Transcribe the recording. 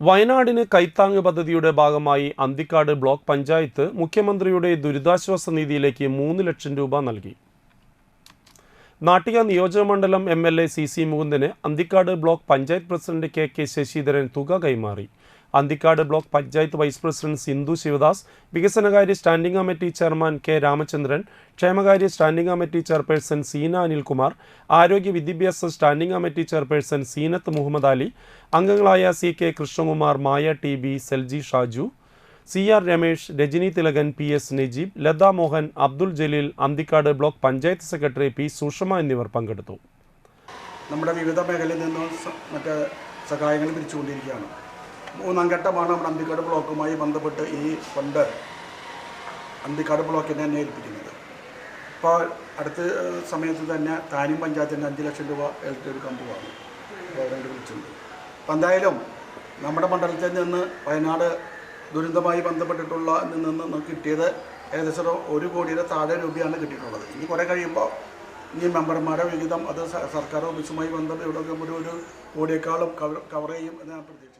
വയനാടിന് കൈത്താങ് പദ്ധതിയുടെ ഭാഗമായി അന്തിക്കാട് ബ്ലോക്ക് പഞ്ചായത്ത് മുഖ്യമന്ത്രിയുടെ ദുരിതാശ്വാസ നിധിയിലേക്ക് മൂന്ന് ലക്ഷം രൂപ നൽകി. നാട്ടിക നിയോജകമണ്ഡലം M L A C C Mukundan Anthikkad block panchayat president K K Sasidharan തുക കൈമാറി. Anthikkad block panchayat vice president Sindhu Sivadas വികസനകാര്യ standing committee chairman K Ramachandran ക്ഷേമകാര്യ standing committee chairperson Seena Anilkumar ആരോഗ്യ വിദ്യാഭ്യാസ standing committee chairperson Seenath Muhammad Ali അംഗങ്ങളായ C K Krishnakumar Maya T B Selji Shaju C R Ramesh Rajani Thilakan P S Najeeb Latha Mohan Abdul Jaleel Anthikkad block panchayat secretary P Sushama എന്നിവർ പങ്കെടുത്തു. നമ്മുടെ വിവിധ മേഖലയിൽ നിന്നും മറ്റ് സഹായങ്ങൾ പിരിച്ചുകൊണ്ടിരിക്കുകയാണ്. മൂന്നാം ഘട്ടമാണ് നമ്മുടെ അന്തിക്കാട് ബ്ലോക്കുമായി ബന്ധപ്പെട്ട് ഈ ഫണ്ട് അന്തിക്കാട് ബ്ലോക്കിനെ തന്നെ ഏൽപ്പിക്കുന്നത്. അപ്പോൾ അടുത്ത സമയത്ത് തന്നെ താനും പഞ്ചായത്തിന്റെ അഞ്ച് ലക്ഷം രൂപ എടുക്കാൻ പോവാണ് ഗവൺമെന്റ് വിളിച്ചിട്ടുണ്ട്. അപ്പം എന്തായാലും നമ്മുടെ മണ്ഡലത്തിൽ നിന്ന് വയനാട് ദുരന്തമായി ബന്ധപ്പെട്ടിട്ടുള്ള നിന്ന് കിട്ടിയത് ഏകദേശം ഒരു കോടിയുടെ താഴെ രൂപയാണ് കിട്ടിയിട്ടുള്ളത്. ഇനി കുറേ കഴിയുമ്പോൾ ഇനി മെമ്പർമാരെ വിഹിതം അത് സർക്കാർ ഓഫീസുമായി ബന്ധം ഇവിടെ ഒരു കോടിയേക്കാളും കവർ കവർ ചെയ്യും എന്ന് ഞാൻ പ്രതീക്ഷിക്കുന്നു